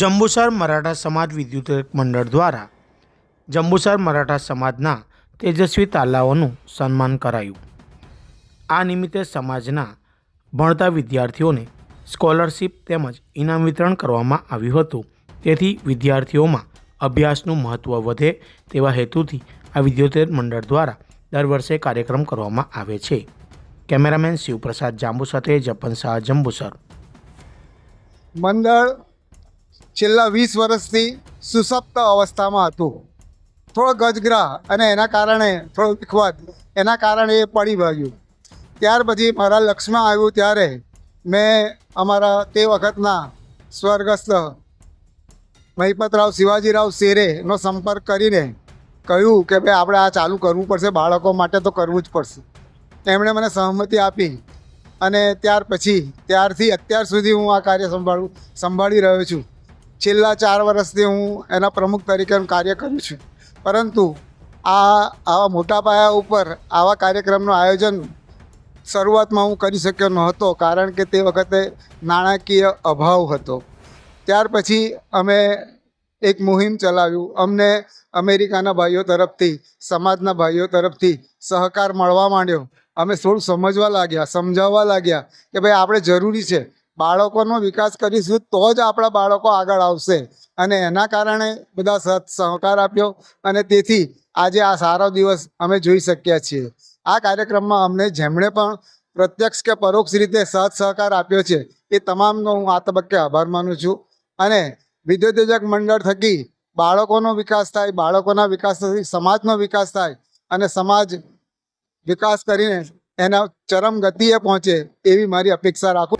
જંબુસર મરાઠા સમાજ વિદ્યુત મંડળ દ્વારા જંબુસર મરાઠા સમાજના તેજસ્વી તાલાઓનું સન્માન કરાયું. આ નિમિત્તે સમાજના ભણતા વિદ્યાર્થીઓને સ્કોલરશિપ તેમજ ઇનામ વિતરણ કરવામાં આવ્યું હતું. તેથી વિદ્યાર્થીઓમાં અભ્યાસનું મહત્ત્વ વધે તેવા હેતુથી આ વિદ્યુત મંડળ દ્વારા દર વર્ષે કાર્યક્રમ કરવામાં આવે છે. કેમેરામેન શિવપ્રસાદ જાંબુ સાથે જપન શાહ જંબુસર. મંડળ છેલ્લા વીસ વર્ષથી સુસપ્ત અવસ્થામાં હતું. થોડો ગજગ્રાહ અને એના કારણે થોડો વિખવાદ એના કારણે એ પડી ભાગ્યું. ત્યાર પછી મારા લક્ષમાં આવ્યું ત્યારે મેં અમારા તે વખતના સ્વર્ગસ્થ મહિપતરાવ શિવાજીરાવ શેરેનો સંપર્ક કરીને કહ્યું કે ભાઈ આપણે આ ચાલુ કરવું પડશે, બાળકો માટે તો કરવું જ પડશે. એમણે મને સહમતિ આપી અને ત્યાર પછી, ત્યારથી અત્યાર સુધી હું આ કાર્ય સંભાળું, સંભાળી રહ્યો છું. છેલ્લા ચાર વર્ષથી હું એના પ્રમુખ તરીકેનું કાર્ય કરું છું. પરંતુ આ, આવા મોટા પાયા ઉપર આવા કાર્યક્રમનું આયોજન શરૂઆતમાં હું કરી શક્યો નહોતો, કારણ કે તે વખતે નાણાકીય અભાવ હતો. ત્યાર પછી અમે એક મુહિમ ચલાવ્યું. અમને અમેરિકાના ભાઈઓ તરફથી, સમાજના ભાઈઓ તરફથી સહકાર મળવા માંડ્યો. અમે થોડું સમજવા લાગ્યા, સમજાવવા લાગ્યા કે ભાઈ, આપણે જરૂરી છે બાળકોનો વિકાસ કરીશું તો જ આપણા બાળકો આગળ આવશે. અને એના કારણે બધા સત સહકાર આપ્યો અને તેથી આજે આ સારો દિવસ અમે જોઈ શક્યા છીએ. આ કાર્યક્રમમાં અમને જેમણે પણ પ્રત્યક્ષ કે પરોક્ષ રીતે સાથ સહકાર આપ્યો છે, એ તમામનો હું આ તબક્કે આભાર માનું છું. અને વિદ્યુતોજક મંડળ થકી બાળકોનો વિકાસ થાય, બાળકોના વિકાસ થકી સમાજનો વિકાસ થાય અને સમાજ વિકાસ કરીને એના ચરમ ગતિએ પહોંચે એવી મારી અપેક્ષા રાખું